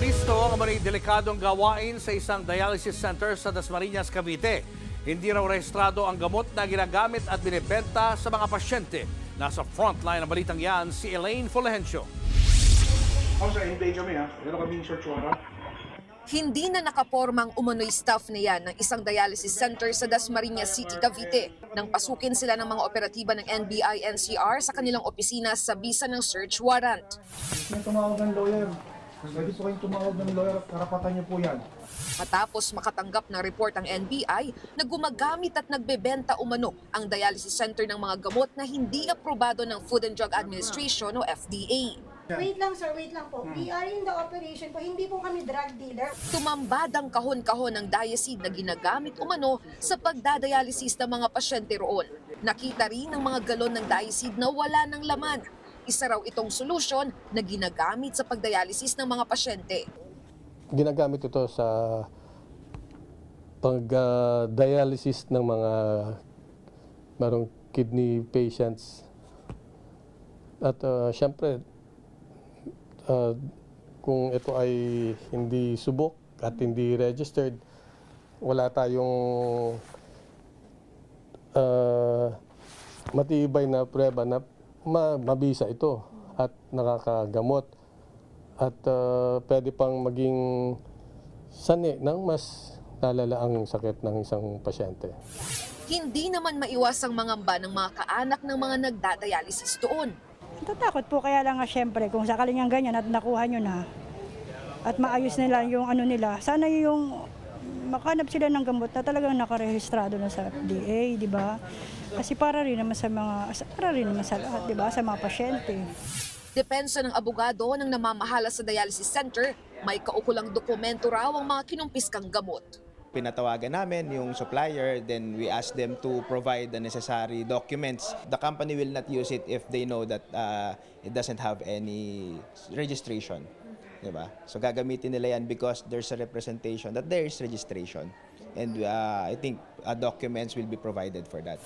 Nabisto ang mga delikadong gawain sa isang dialysis center sa Dasmariñas, Cavite. Hindi raw rehistrado ang gamot na ginagamit at binibenta sa mga pasyente. Nasa frontline ng balitang yan si Elaine Fulgencio. Sa hindi kami ha. Meron kaming search warrant. Hindi na nakapormang umano'y staff na yan ng isang dialysis center sa Dasmariñas City, Cavite nang pasukin sila ng mga operatiba ng NBI-NCR sa kanilang opisina sa bisa ng search warrant. May tumawag ng lawyer. Pwede po kayong tumawag ng lawyer at karapatan niyo po yan. Matapos makatanggap ng report ang NBI na gumagamit at nagbebenta umano ang dialysis center ng mga gamot na hindi aprobado ng Food and Drug Administration o FDA. Wait lang sir, wait lang po. We are in the operation po, hindi po kami drug dealer. Tumambad ang kahon-kahon ng diacid na ginagamit umano sa pagdadialysis ng mga pasyente roon. Nakita rin ng mga galon ng diacid na wala ng laman. Isa raw itong solusyon na ginagamit sa pagdialysis ng mga pasyente. ginagamit ito sa pag-dialysis ng mga marong kidney patients. At uh, syempre, uh, kung ito ay hindi subok at hindi registered, wala tayong uh, matibay na prueba na mabisa ito at nakakagamot at uh, pwede pang maging sani ng mas lalala ang sakit ng isang pasyente. Hindi naman maiwasang mangamba ng mga kaanak ng mga nagdadialysis doon. Natatakot po kaya lang nga syempre kung sakaling ang ganyan at nakuha nyo na at maayos nila yung ano nila, sana yung makanap sila ng gamot na talagang nakarehistrado na sa FDA, di ba? Kasi para rin naman sa mga, para rin naman sa lahat, di ba? Sa mga pasyente. Depensa ng abogado ng namamahala sa dialysis center, may kaukulang dokumento raw ang mga kinumpiskang gamot. pinatawagan namin yung supplier, then we ask them to provide the necessary documents. The company will not use it if they know that uh, it doesn't have any registration. Diba? So gagamitin nila yan because there's a representation that there is registration. And uh, I think uh, documents will be provided for that.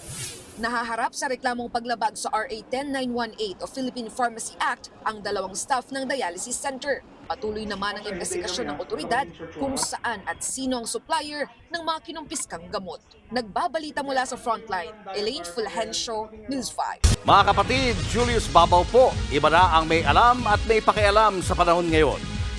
Nahaharap sa reklamong paglabag sa RA 10918 o Philippine Pharmacy Act ang dalawang staff ng dialysis center. Patuloy naman ang investigasyon ng otoridad kung saan at sino ang supplier ng mga kinumpiskang gamot. Nagbabalita mula sa frontline, Elaine Fulgencio, News 5. Mga kapatid, Julius Babaw po. Iba na ang may alam at may pakialam sa panahon ngayon.